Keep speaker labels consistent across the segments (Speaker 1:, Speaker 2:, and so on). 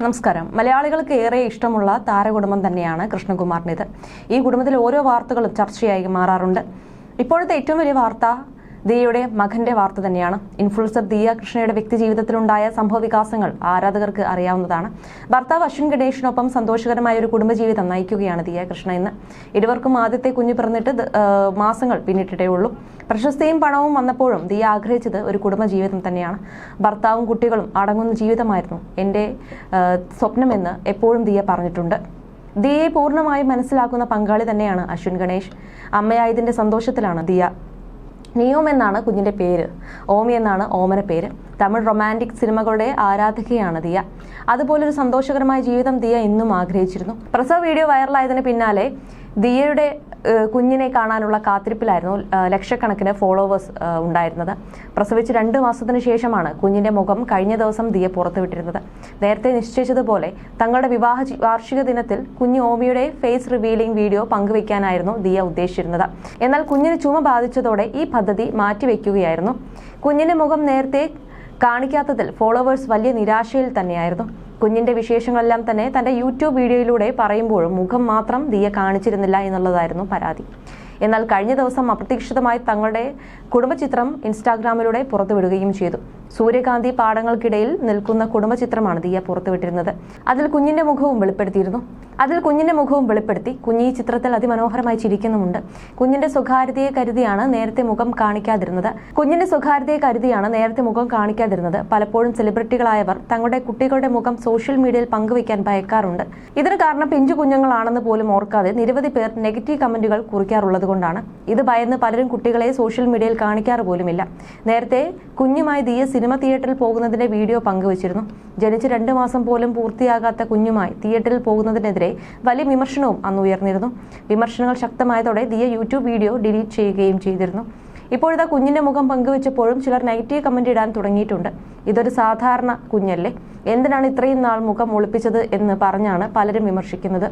Speaker 1: നമസ്കാരം. മലയാളികൾക്ക് ഏറെ ഇഷ്ടമുള്ള താരകുടുംബം തന്നെയാണ് കൃഷ്ണകുമാറിന്റെത്. ഈ കുടുംബത്തിലെ ഓരോ വാർത്തകളും ചർച്ചയായി മാറാറുണ്ട്. ഇപ്പോഴത്തെ ഏറ്റവും വലിയ വാർത്ത ദിയയുടെ മകന്റെ വാർത്ത തന്നെയാണ്. ഇൻഫ്ലുവൻസർ ദിയ കൃഷ്ണയുടെ വ്യക്തി ജീവിതത്തിലുണ്ടായ സംഭവ വികാസങ്ങൾ ആരാധകർക്ക് അറിയാവുന്നതാണ്. ഭർത്താവ് അശ്വിൻ ഗണേഷിനൊപ്പം സന്തോഷകരമായ ഒരു കുടുംബജീവിതം നയിക്കുകയാണ് ദിയ കൃഷ്ണ ഇന്ന്. ഇരുവർക്കും ആദ്യത്തെ കുഞ്ഞു പിറന്നിട്ട് മാസങ്ങൾ പിന്നിട്ടിട്ടേ ഉള്ളൂ. പ്രശസ്തിയും പണവും വന്നപ്പോഴും ദിയ ആഗ്രഹിച്ചത് ഒരു കുടുംബജീവിതം തന്നെയാണ്. ഭർത്താവും കുട്ടികളും അടങ്ങുന്ന ജീവിതമായിരുന്നു എന്റെ സ്വപ്നമെന്ന് എപ്പോഴും ദിയ പറഞ്ഞിട്ടുണ്ട്. ദിയയെ പൂർണമായും മനസ്സിലാക്കുന്ന പങ്കാളി തന്നെയാണ് അശ്വിൻ ഗണേഷ്. അമ്മയായതിന്റെ സന്തോഷത്തിലാണ് ദിയ നിയോം എന്നാണ് കുഞ്ഞിന്റെ പേര്. ഓമി എന്നാണ് ഓമന പേര്. തമിഴ് റൊമാന്റിക് സിനിമകളുടെ ആരാധകയാണ് ദിയ. അതുപോലൊരു സന്തോഷകരമായ ജീവിതം ദിയ ഇന്നും ആഗ്രഹിച്ചിരുന്നു. പ്രസവ വീഡിയോ വൈറലായതിന് പിന്നാലെ ദിയയുടെ കുഞ്ഞിനെ കാണാനുള്ള കാത്തിരിപ്പിലായിരുന്നു ലക്ഷക്കണക്കിന് ഫോളോവേഴ്സ് ഉണ്ടായിരുന്നത്. പ്രസവിച്ച് രണ്ട് മാസത്തിന് ശേഷമാണ് കുഞ്ഞിന്റെ മുഖം കഴിഞ്ഞ ദിവസം ദിയ പുറത്തുവിട്ടിരുന്നത്. നേരത്തെ നിശ്ചയിച്ചതുപോലെ തങ്ങളുടെ വിവാഹ വാർഷിക ദിനത്തിൽ കുഞ്ഞ് ഓമിയുടെ ഫേസ് റിവീലിംഗ് വീഡിയോ പങ്കുവയ്ക്കാനായിരുന്നു ദിയ ഉദ്ദേശിച്ചിരുന്നത്. എന്നാൽ കുഞ്ഞിന് ചുമ ബാധിച്ചതോടെ ഈ പദ്ധതി മാറ്റിവെക്കുകയായിരുന്നു. കുഞ്ഞിന്റെ മുഖം നേരത്തെ കാണിക്കാത്തതിൽ ഫോളോവേഴ്സ് വലിയ നിരാശയിൽ തന്നെയായിരുന്നു. കുഞ്ഞിന്റെ വിശേഷങ്ങളെല്ലാം തന്നെ തന്റെ യൂട്യൂബ് വീഡിയോയിലൂടെ പറയുമ്പോഴും മുഖം മാത്രം ദിയ കാണിച്ചിരുന്നില്ല എന്നുള്ളതായിരുന്നു പരാതി. എന്നാൽ കഴിഞ്ഞ ദിവസം അപ്രതീക്ഷിതമായി തങ്ങളുടെ കുടുംബചിത്രം ഇൻസ്റ്റാഗ്രാമിലൂടെ പുറത്തുവിടുകയും ചെയ്തു. സൂര്യകാന്തി പാടങ്ങൾക്കിടയിൽ നിൽക്കുന്ന കുടുംബചിത്രമാണ് ദിയ പുറത്തുവിട്ടിരുന്നത്. അതിൽ കുഞ്ഞിന്റെ മുഖവും വെളിപ്പെടുത്തിയിരുന്നു. അതിൽ കുഞ്ഞിന്റെ മുഖവും വെളിപ്പെടുത്തി കുഞ്ഞി ഈ ചിത്രത്തിൽ അതിമനോഹരമായി ചിരിക്കുന്നുമുണ്ട്. കുഞ്ഞിന്റെ സ്വകാര്യതയെ കരുതിയാണ് നേരത്തെ മുഖം കാണിക്കാതിരുന്നത്. കുഞ്ഞിന്റെ സ്വകാര്യതയെ കരുതിയാണ് നേരത്തെ മുഖം കാണിക്കാതിരുന്നത്. പലപ്പോഴും സെലിബ്രിറ്റികളായവർ തങ്ങളുടെ കുട്ടികളുടെ മുഖം സോഷ്യൽ മീഡിയയിൽ പങ്കുവയ്ക്കാൻ ഭയക്കാറുണ്ട്. ഇതിന് കാരണം പിഞ്ചു കുഞ്ഞുങ്ങളാണെന്ന് പോലും ഓർക്കാതെ നിരവധി പേർ നെഗറ്റീവ് കമന്റുകൾ കുറിക്കാറുള്ളത് കൊണ്ടാണ്. ഇത് ഭയന്ന് പലരും കുട്ടികളെ സോഷ്യൽ മീഡിയയിൽ കാണിക്കാറ് പോലുമില്ല. നേരത്തെ കുഞ്ഞുമായി ദിയ സിനിമ തിയേറ്ററിൽ പോകുന്നതിന്റെ വീഡിയോ പങ്കുവച്ചിരുന്നു. ജനിച്ച് രണ്ട് മാസം പോലും പൂർത്തിയാകാത്ത കുഞ്ഞുമായി തിയേറ്ററിൽ പോകുന്നതിനെതിരെ വലിയ വിമർശനവും അന്ന് ഉയർന്നിരുന്നു. വിമർശനങ്ങൾ ശക്തമായതോടെ ദിയ യൂട്യൂബ് വീഡിയോ ഡിലീറ്റ് ചെയ്യുകയും ചെയ്തിരുന്നു. ഇപ്പോഴത്തെ കുഞ്ഞിന്റെ മുഖം പങ്കുവച്ചപ്പോഴും ചിലർ നെഗറ്റീവ് കമന്റ് ഇടാൻ തുടങ്ങിയിട്ടുണ്ട്. ഇതൊരു സാധാരണ കുഞ്ഞല്ലേ? എന്തിനാണ് ഇത്രയും നാൾ മുഖം ഒളിപ്പിച്ചത് എന്ന് പറഞ്ഞാണ് പലരും വിമർശിക്കുന്നത്.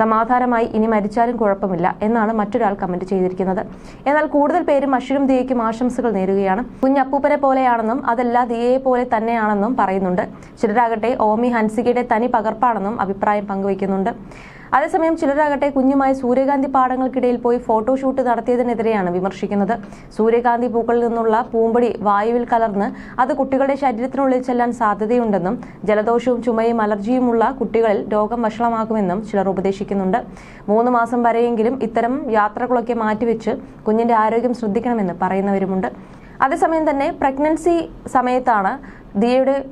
Speaker 1: സമാധാനമായി ഇനി മരിച്ചാലും കുഴപ്പമില്ല എന്നാണ് മറ്റൊരാൾ കമന്റ് ചെയ്തിരിക്കുന്നത്. എന്നാൽ കൂടുതൽ പേരും അശ്വിനും ദിയയ്ക്കും ആശംസകൾ നേരുകയാണ്. കുഞ്ഞപ്പൂപ്പനെ പോലെയാണെന്നും അതല്ല ദിയയെ പോലെ തന്നെയാണെന്നും പറയുന്നുണ്ട്. ചിലരാകട്ടെ ഓമി ഹൻസികയുടെ തനി പകർപ്പാണെന്നും അഭിപ്രായം പങ്കുവയ്ക്കുന്നുണ്ട്. അതേസമയം ചിലരാകട്ടെ കുഞ്ഞുമായി സൂര്യകാന്തി പാടങ്ങൾക്കിടയിൽ പോയി ഫോട്ടോഷൂട്ട് നടത്തിയതിനെതിരെയാണ് വിമർശിക്കുന്നത്. സൂര്യകാന്തി പൂക്കളിൽ നിന്നുള്ള പൂമ്പൊടി വായുവിൽ കലർന്ന് അത് കുട്ടികളുടെ ശരീരത്തിനുള്ളിൽ ചെല്ലാൻ സാധ്യതയുണ്ടെന്നും ജലദോഷവും ചുമയും അലർജിയുമുള്ള കുട്ടികളിൽ രോഗം വഷളമാക്കുമെന്നും ചിലർ ഉപദേശിക്കുന്നുണ്ട്. മൂന്ന് മാസം വരെയെങ്കിലും ഇത്തരം യാത്രകളൊക്കെ മാറ്റിവെച്ച് കുഞ്ഞിന്റെ ആരോഗ്യം ശ്രദ്ധിക്കണമെന്ന് പറയുന്നവരുമുണ്ട്. അതേസമയം തന്നെ പ്രഗ്നൻസി സമയത്താണ് ദിയയുടെ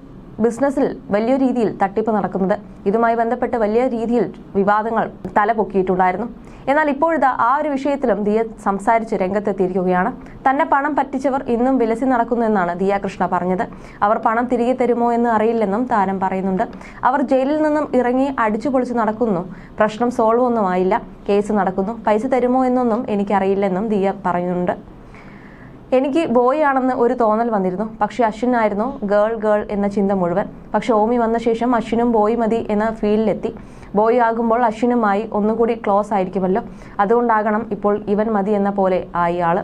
Speaker 1: ബിസിനസ്സിൽ വലിയ രീതിയിൽ തട്ടിപ്പ് നടക്കുന്നത്. ഇതുമായി ബന്ധപ്പെട്ട് വലിയ രീതിയിൽ വിവാദങ്ങൾ തലപൊക്കിയിട്ടുണ്ടായിരുന്നു. എന്നാൽ ഇപ്പോഴത്തെ ആ ഒരു വിഷയത്തിലും ദിയ സംസാരിച്ച് രംഗത്തെത്തിയിരിക്കുകയാണ്. തന്നെ പണം പറ്റിച്ചവർ ഇന്നും വിലസി നടക്കുന്നു എന്നാണ് ദിയ കൃഷ്ണ പറഞ്ഞത്. അവർ പണം തിരികെ തരുമോ എന്ന് അറിയില്ലെന്നും താരം പറയുന്നുണ്ട്. അവർ ജയിലിൽ നിന്നും ഇറങ്ങി അടിച്ചു പൊളിച്ച് നടക്കുന്നു. പ്രശ്നം സോൾവ് ഒന്നും ആയില്ല. കേസ് നടക്കുന്നു. പൈസ തരുമോ എന്നൊന്നും എനിക്കറിയില്ലെന്നും ദിയ പറയുന്നുണ്ട്. എനിക്ക് ബോയ് ആണെന്ന് ഒരു തോന്നൽ വന്നിരുന്നു. പക്ഷെ അശ്വിനായിരുന്നു ഗേൾ ഗേൾ എന്ന ചിന്ത മുഴുവൻ. പക്ഷെ ഓമി വന്ന ശേഷം അശ്വിനും ബോയ് മതി എന്ന ഫീലിലെത്തി ബോയ് ആകുമ്പോൾ അശ്വിനുമായി ഒന്നുകൂടി ക്ലോസ് ആയിരിക്കുമല്ലോ. അതുകൊണ്ടാകണം ഇപ്പോൾ ഇവൻ മതി എന്ന പോലെ ആയി ആൾ.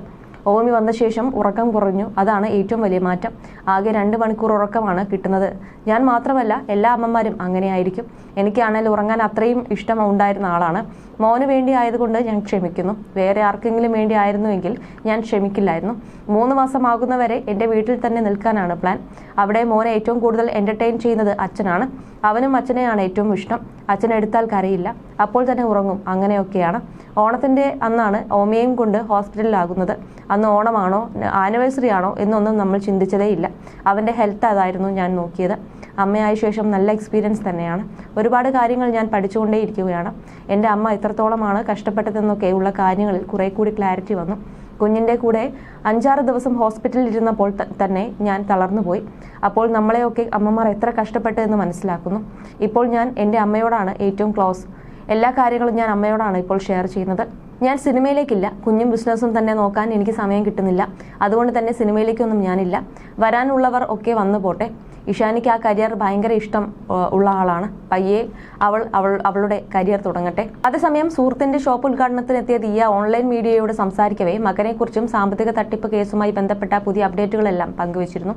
Speaker 1: ഓമി വന്ന ശേഷം ഉറക്കം കുറഞ്ഞു. അതാണ് ഏറ്റവും വലിയ മാറ്റം. ആകെ രണ്ട് മണിക്കൂർ ഉറക്കമാണ് കിട്ടുന്നത്. ഞാൻ മാത്രമല്ല എല്ലാ അമ്മമാരും അങ്ങനെയായിരിക്കും. എനിക്കാണെങ്കിൽ ഉറങ്ങാൻ അത്രയും ഇഷ്ടം ഉണ്ടായിരുന്ന ആളാണ്. മോന് വേണ്ടി ആയതുകൊണ്ട് ഞാൻ ക്ഷമിക്കുന്നു. വേറെ ആർക്കെങ്കിലും വേണ്ടി ആയിരുന്നുവെങ്കിൽ ഞാൻ ക്ഷമിക്കില്ലായിരുന്നു. മൂന്ന് മാസമാകുന്നവരെ എന്റെ വീട്ടിൽ തന്നെ നിൽക്കാനാണ് പ്ലാൻ. അവിടെ മോനെ ഏറ്റവും കൂടുതൽ എന്റർടൈൻ ചെയ്യുന്നത് അച്ഛനാണ്. അവനും അച്ഛനെയാണ് ഏറ്റവും ഇഷ്ടം. അച്ഛൻ എടുത്താൽ കരയില്ല. അപ്പോൾ തന്നെ ഉറങ്ങും. അങ്ങനെയൊക്കെയാണ്. ഓണത്തിന്റെ അന്നാണ് ഓമയും കൊണ്ട് ഹോസ്പിറ്റലിലാകുന്നത്. അന്ന് ഓണമാണോ ആനിവേഴ്സറി ആണോ എന്നൊന്നും നമ്മൾ ചിന്തിച്ചതേ ഇല്ല. അവന്റെ ഹെൽത്ത് അതായിരുന്നു ഞാൻ നോക്കിയത്. അമ്മയായ ശേഷം നല്ല എക്സ്പീരിയൻസ് തന്നെയാണ്. ഒരുപാട് കാര്യങ്ങൾ ഞാൻ പഠിച്ചുകൊണ്ടേയിരിക്കുകയാണ്. എന്റെ അമ്മ എത്രത്തോളമാണ് കഷ്ടപ്പെട്ടതെന്നൊക്കെ ഉള്ള കാര്യങ്ങളിൽ കുറെ കൂടി ക്ലാരിറ്റി വന്നു. കുഞ്ഞിന്റെ കൂടെ അഞ്ചാറ് ദിവസം ഹോസ്പിറ്റലിൽ ഇരുന്നപ്പോൾ തന്നെ ഞാൻ തളർന്നുപോയി. അപ്പോൾ നമ്മളെയൊക്കെ അമ്മമാർ എത്ര കഷ്ടപ്പെട്ടു എന്ന് മനസ്സിലാക്കുന്നു. ഇപ്പോൾ ഞാൻ എന്റെ അമ്മയോടാണ് ഏറ്റവും ക്ലോസ്. എല്ലാ കാര്യങ്ങളും ഞാൻ അമ്മയോടാണ് ഇപ്പോൾ ഷെയർ ചെയ്യുന്നത്. ഞാൻ സിനിമയിലേക്കില്ല. കുഞ്ഞും ബിസിനസ്സും തന്നെ നോക്കാൻ എനിക്ക് സമയം കിട്ടുന്നില്ല. അതുകൊണ്ട് തന്നെ സിനിമയിലേക്കൊന്നും ഞാനില്ല. വരാനുള്ളവർ ഒക്കെ വന്നു പോട്ടെ. ഇഷാനിക്ക് ആ കരിയർ ഭയങ്കര ഇഷ്ടം ഉള്ള ആളാണ്. പയ്യെ അവൾ അവൾ അവളുടെ കരിയർ തുടങ്ങട്ടെ. അതേസമയം സുഹൃത്തിന്റെ ഷോപ്പ് ഉദ്ഘാടനത്തിനെത്തിയ ദിയ ഓൺലൈൻ മീഡിയയോട് സംസാരിക്കവേ മകനെക്കുറിച്ചും സാമ്പത്തിക തട്ടിപ്പ് കേസുമായി ബന്ധപ്പെട്ട പുതിയ അപ്ഡേറ്റുകളെല്ലാം പങ്കുവച്ചിരുന്നു.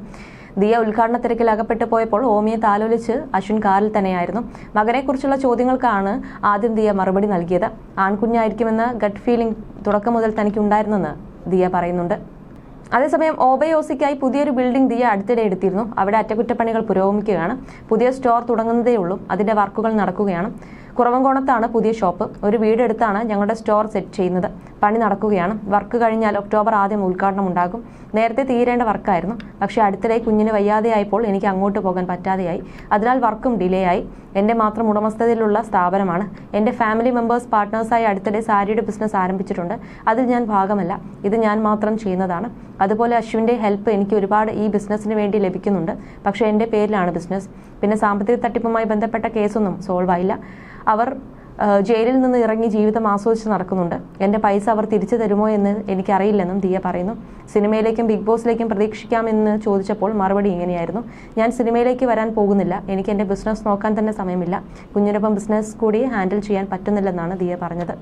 Speaker 1: ദിയ ഉദ്ഘാടന തിരക്കിൽ അകപ്പെട്ടു പോയപ്പോൾ ഓമിയെ താലോലിച്ച് അശ്വിൻ കാറിൽ തന്നെയായിരുന്നു. മകനെക്കുറിച്ചുള്ള ചോദ്യങ്ങൾക്കാണ് ആദ്യം ദിയ മറുപടി നൽകിയത്. ആൺകുഞ്ഞായിരിക്കുമെന്ന ഗട്ട് ഫീലിംഗ് തുടക്കം മുതൽ തനിക്കുണ്ടായിരുന്നെന്ന് ദിയ പറയുന്നുണ്ട്. അതേസമയം ഓബയോസിക്കായി പുതിയൊരു ബിൽഡിംഗ് ദിയ അടുത്തിടെ എടുത്തിരുന്നു. അവിടെ അറ്റകുറ്റപ്പണികൾ പുരോഗമിക്കുകയാണ്. പുതിയ സ്റ്റോർ തുടങ്ങുന്നതേ ഉള്ളൂ അതിന്റെ വർക്കുകൾ നടക്കുകയാണ്. കുറവങ്കോണത്താണ് പുതിയ ഷോപ്പ്. ഒരു വീടെടുത്താണ് ഞങ്ങളുടെ സ്റ്റോർ സെറ്റ് ചെയ്യുന്നത്. പണി നടക്കുകയാണ്. വർക്ക് കഴിഞ്ഞാൽ ഒക്ടോബർ ആദ്യം ഉദ്ഘാടനം ഉണ്ടാകും. നേരത്തെ തീരേണ്ട വർക്കായിരുന്നു. പക്ഷേ അടുത്തിടെ കുഞ്ഞിന് വയ്യാതെയായപ്പോൾ എനിക്ക് അങ്ങോട്ട് പോകാൻ പറ്റാതെയായി. അതിനാൽ വർക്കും ഡിലേ ആയി എന്റെ മാത്രം ഉടമസ്ഥതയിലുള്ള സ്ഥാപനമാണ്. എന്റെ ഫാമിലി മെമ്പേഴ്സ് പാർട്ട്നേഴ്സായി അടുത്തിടെ സാരിയുടെ ബിസിനസ് ആരംഭിച്ചിട്ടുണ്ട്. അതിൽ ഞാൻ ഭാഗമല്ല. ഇത് ഞാൻ മാത്രം ചെയ്യുന്നതാണ്. അതുപോലെ അശ്വിന്റെ ഹെൽപ്പ് എനിക്ക് ഒരുപാട് ഈ ബിസിനസ്സിന് വേണ്ടി ലഭിക്കുന്നുണ്ട്. പക്ഷേ എന്റെ പേരിലാണ് ബിസിനസ്. പിന്നെ സാമ്പത്തിക തട്ടിപ്പുമായി ബന്ധപ്പെട്ട കേസൊന്നും സോൾവ് ആയില്ല. അവർ ജയിലിൽ നിന്ന് ഇറങ്ങി ജീവിതം ആസ്വദിച്ച് നടക്കുന്നുണ്ട്. എന്റെ പൈസ അവർ തിരിച്ചു തരുമോ എന്ന് എനിക്കറിയില്ലെന്നും ദിയ പറയുന്നു. സിനിമയിലേക്കും ബിഗ് ബോസിലേക്കും പ്രതീക്ഷിക്കാമെന്ന് ചോദിച്ചപ്പോൾ മറുപടി ഇങ്ങനെയായിരുന്നു. ഞാൻ സിനിമയിലേക്ക് വരാൻ പോകുന്നില്ല. എനിക്ക് എന്റെ ബിസിനസ് നോക്കാൻ തന്നെ സമയമില്ല. കുഞ്ഞിനൊപ്പം ബിസിനസ് കൂടി ഹാൻഡിൽ ചെയ്യാൻ പറ്റുന്നില്ലെന്നാണ് ദിയ പറഞ്ഞത്.